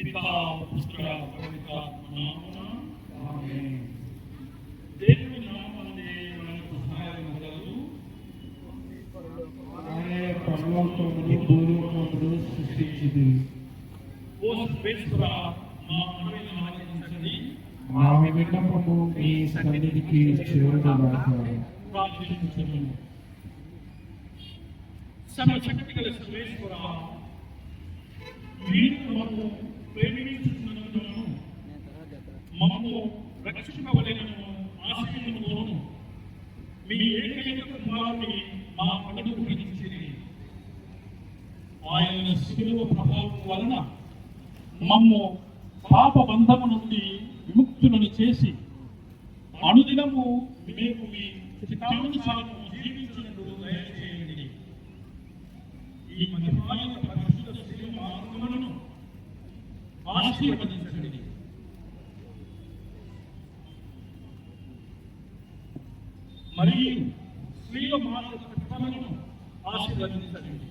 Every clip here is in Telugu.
పితా పుత్ర పవిత్రాత్మ నామమున దేవుని నామమునే మనకు సహాయం కలదు ఆయన పరలోకములు భూలోకములు సృష్టించింది ఓ సర్వేశ్వర మా మనవిని ఆలకించండి మా విన్నపము మీ సన్నిధికి చేరుగాక ప్రార్థించుము సర్వశక్తి గల సర్వేశ్వర మీరు మమ్ము ప్రేమించుతున్నందును మమ్ము రక్షింపవలెనను ఆశీర్వదమును మీ ఏకైక కుమారుని మా పడకు గ్రహించిరి ఆయన శిలువ ప్రభావం వలన మమ్ము పాప బంధము నుండి విముక్తులను చేసి అనుదినము మేము మీ చిత్తానుసారము జీవించినట్లు దయచేయండి. ఈ మహిమాయన పరిశుద్ధ శిలువ మార్గములను ఆశీర్వదించండి. మరియు స్త్రీల మానవ చట్టాలను ఆశీర్వదించండి.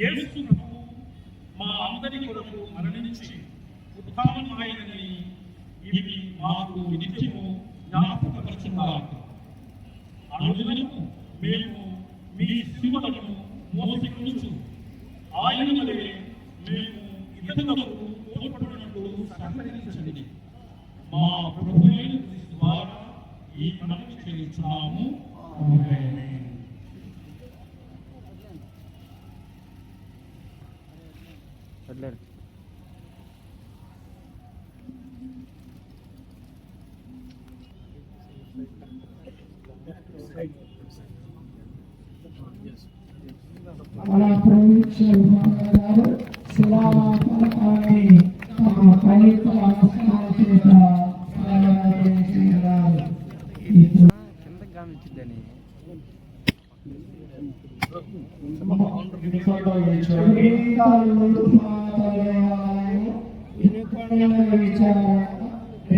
యేసు మా అందరి కొరకు మరణించి ఉత్థానమాయనని ఇవి మాకు నిత్యము జ్ఞాపకపరుచున్నారు అనుదినము మేము మీ శివులను మోసగించు ఆయన వలె మేము ఇతరులకు తోడ్పడినట్టు సహకరించండి మా ప్రభు ద్వారా ఈ మనవి చేయించున్నాము ఆమేన్.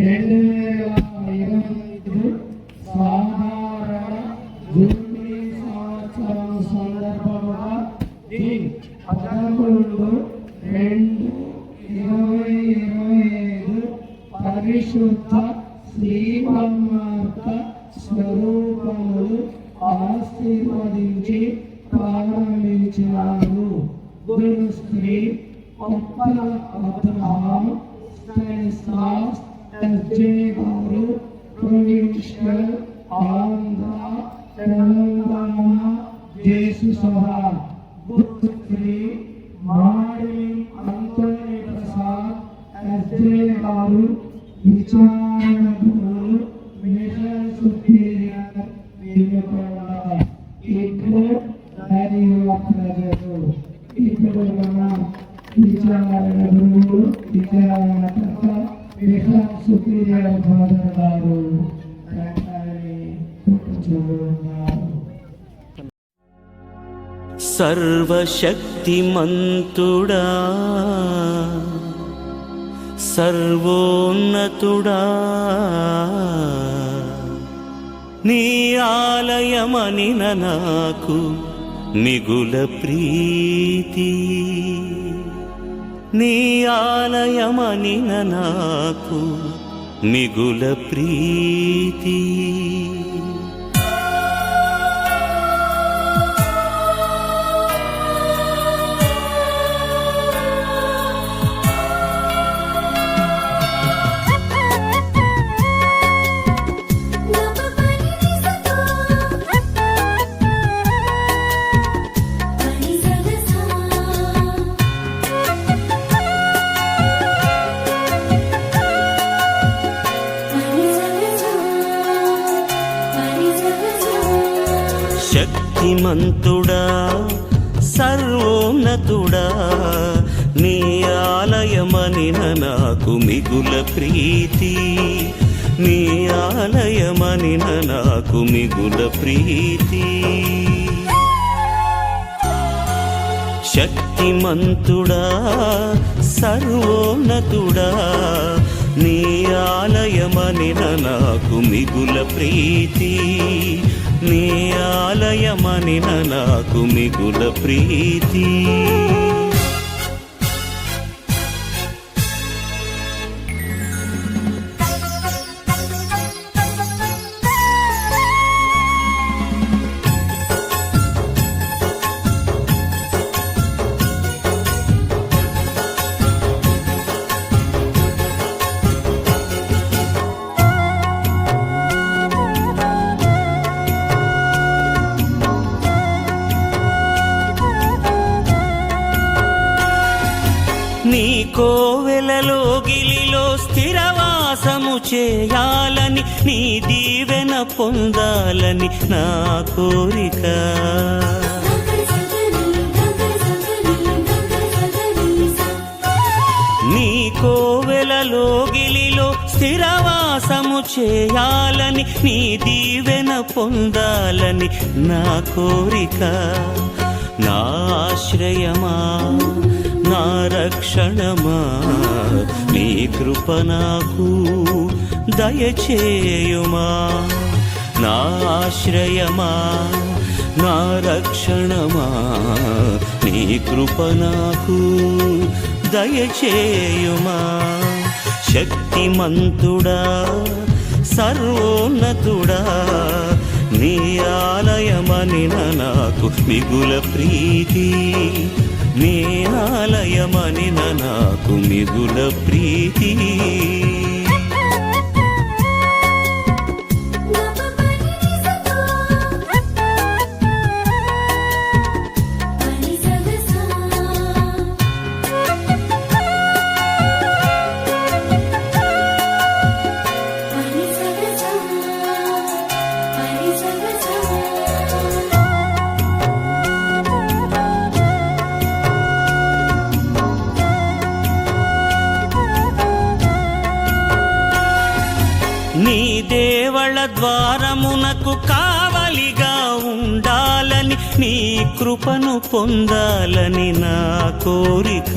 రెండు వేల ఇరవై ఐదు సాధారణ జూలై సంవత్సరం సందర్భంగా పదకొండు రెండు ఇరవై ఇరవై పరిశుద్ధ శ్రీమన్మార్గ స్వరూపములు ఆశీర్వదించి ప్రారంభించినారు గురు స్త్రీ ఒప్పల అబ్రహాం స్టెనిస్లాస్ ఎస్జే గారు ప్రొవిన్షియల్ ఆంధ్ర తెలంగాణ దేశ సభ. సర్వశక్తిమంతుడా సర్వోన్నతుడా నీ ఆలయమనిన నాకు మిగుల ప్రీతి. నీ ఆలయమనిన నాకు మిగుల ప్రీతి. శక్తిమంతుడా సర్వోన్నతుడా నీ ఆలయమనిన నాకు మిగుల ప్రీతి. నీ ఆలయమనిన నాకు మిగుల ప్రీతి. శక్తిమంతుడా సర్వోన్నతుడా నీ ఆలయమనిన నాకు మిగుల ప్రీతి. నీ ఆలయ ఆలయమనిన నాకు మిగుల ప్రీతి. నీ కోవెలలో గిలిలో స్థిరవాసము చేయాలని నీ దీవెన పొందాలని నా కోరిక. నీ కోవెలలో గిలిలో స్థిరవాసము చేయాలని నీ దీవెన పొందాలని నా కోరిక. నా ఆశ్రయమా? నా రక్షణమా? నీ కృప నాకు దయచేయుమా? నా ఆశ్రయమా? నా రక్షణమా? నీ కృప నాకు దయచేయుమా? శక్తిమంతుడా సర్వోన్నతుడా నీ ఆలయమని నాకు మిగుల ప్రీతి నీ ఆలయమనిన నాకు మిగుల ప్రీతి. కృపను పొందాలని నా కోరిక.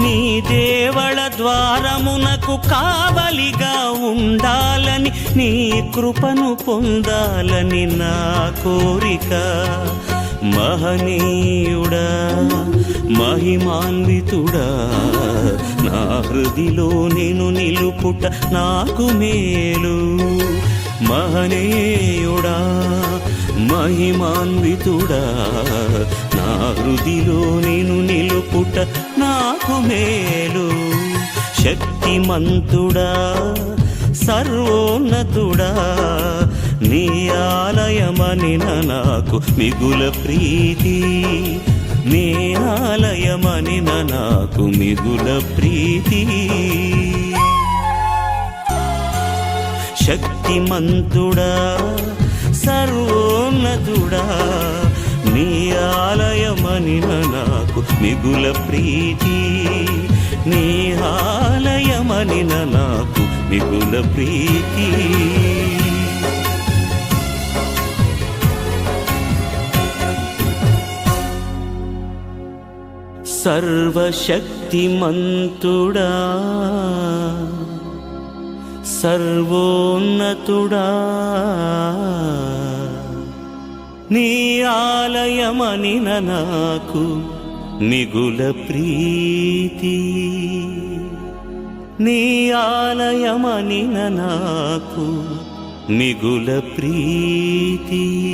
నీ దేవళ ద్వారమునకు కావలిగా ఉండాలని నీ కృపను పొందాలని నా కోరిక. మహనీయుడా మహిమాన్వితుడా నా హృదిలో నేను నిలుపుట నాకు మేలు. మహనేయుడా మహిమాన్వితుడా నా హృదిలో నేను నిలుపుట నాకు మేలు. శక్తిమంతుడా సర్వోన్నతుడా నీ ఆలయమని నాకు మిగుల ప్రీతి. నీ ఆలయమని నాకు మిగుల ప్రీతి. శక్తిమంతుడా సర్వోన్నతుడా నీ ఆలయమని నాకు మిగుల ప్రీతి. నీ ఆలయమని నాకు మిగుల ప్రీతి. సర్వశక్తిమంతుడా సర్వోన్నతుడా. నీ ఆలయమనిన నాకు మిగుల ప్రీతి. నీ ఆలయమనిన నాకు మిగుల ప్రీతి.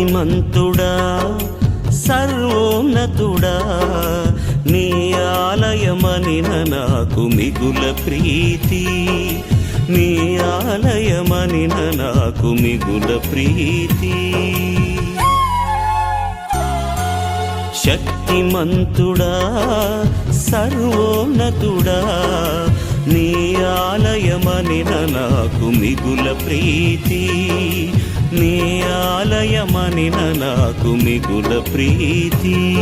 మహిమంతుడా సర్వోన్నతుడా. నీ ఆలయమనిన నాకు మిగుల ప్రీతి. నీ ఆలయమనిన నాకు మిగుల ప్రీతి. శక్తిమంతుడా సర్వోన్నతుడా. నీ ఆలయమనిన నాకు మిగుల ప్రీతి. నీ ఆలయమనిన నాకు మిగుల ప్రీతి.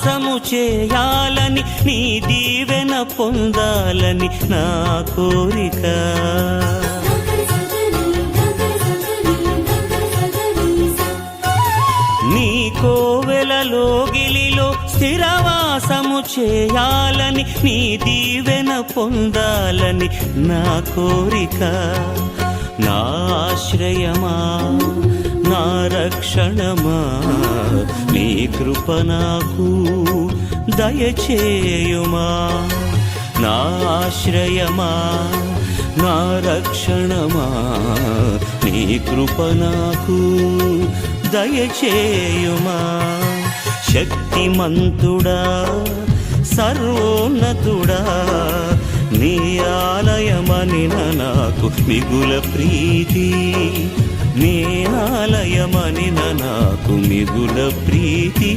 వాసము చేయాలని నీ దీవెన పొందాలని నా కోరిక. నీ కోవెలలో గిలిలో స్థిరవాసము చేయాలని నీ దీవెన పొందాలని నా కోరిక. నా ఆశ్రయమా? రక్షణమా నీ కృప నాకు దయచేయుమా? నా ఆశ్రయమా? నా రక్షణమా? నీ కృప నాకు దయచేయుమా? శక్తిమంతుడా సర్వోన్నతుడా నీ ఆలయమని నాకు మిగుల ప్రీతి నీ ఆలయమనిన నాకు మిగుల ప్రీతి.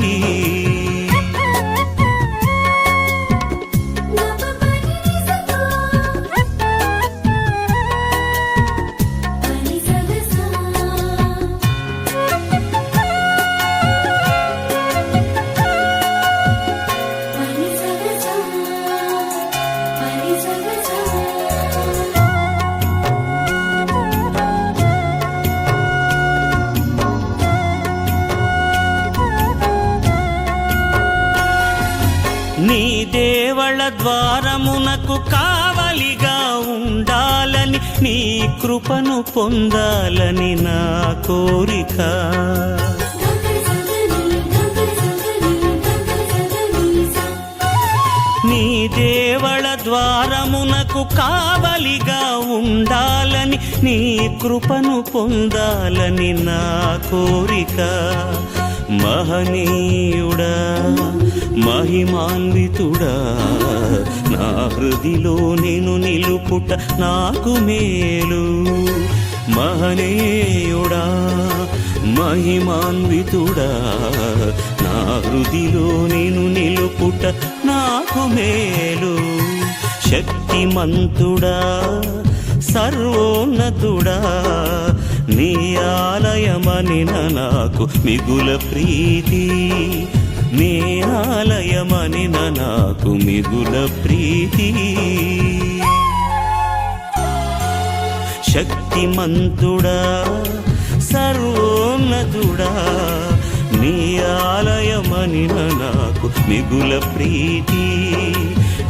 ద్వారమునకు కావలిగా ఉండాలని నీ కృపను పొందాలని నా కోరిక. నీ దేవళ ద్వారమునకు కావలిగా ఉండాలని నీ కృపను పొందాలని నా కోరిక. మహనీయుడా మహిమాన్వితుడా నా హృదిలో నేను నిలుపుట నాకు మేలు. మహనీయుడా మహిమాన్వితుడా నా హృదిలో నేను నిలుపుట నాకు మేలు. శక్తిమంతుడా సర్వోన్నతుడా నీ ఆలయమనిన నాకు మిగుల ప్రీతి. నీ ఆలయమనిన నాకు మిగుల ప్రీతి. శక్తిమంతుడా సర్వోన్నతుడా నీ ఆలయమనిన నాకు మిగుల ప్రీతి.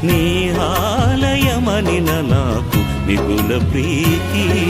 నీ ఆలయమనిన నాకు మిగుల ప్రీతి.